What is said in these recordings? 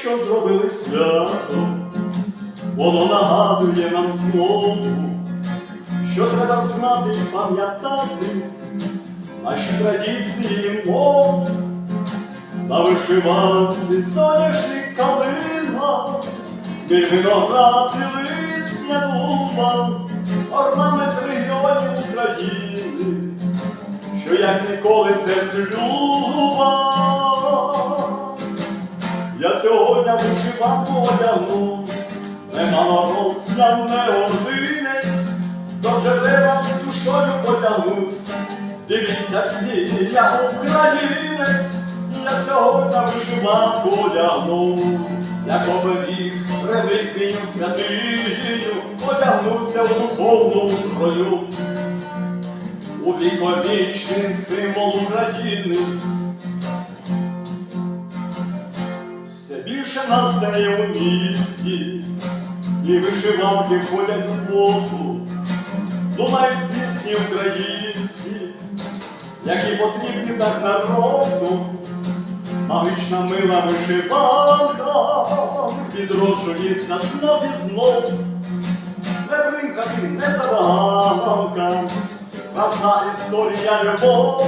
що зробили свято, воно нагадує нам знову, що треба знати і пам'ятати наші традиції і мову. На вишиванці соняшник калина, біль виноград і листя дуба, орнамент регіонів України, що як ніколи серцю люба. Я сьогодні вишиванку одягну, не малорос, я не одинець, до джерела душою потягнусь. Дивіться всі, я українець, я сьогодні вишиванку одягну, як оберіг реліквію святию, одягнуся в духовну зброю. У віковічний символ України. Більше нас стає у місті, і вишиванки входять в воду, лунають пісні українські, які потрібні так народу, магічна мила вишиванка відроджується знов і знов, не бринка і не забаганка, краса історія любов.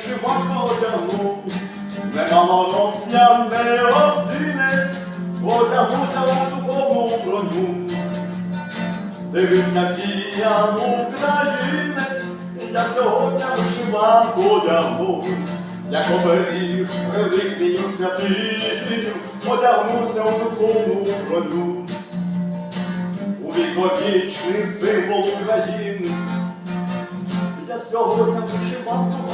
Вишиванку одягну, не малорос, я не одинець, одягнуся у духовну броню. Дивиться я українець, я сьогодні вишиванку одягну, як оберіг реліквію святиню, одягнуся у духовну броню. У віковічний символ України. Я сьогодні вишиванку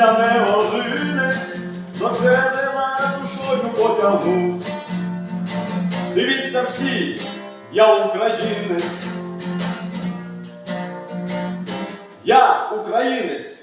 для неволинець, до джерела душою потягнусь. Дивіться всі, я українець. Я українець.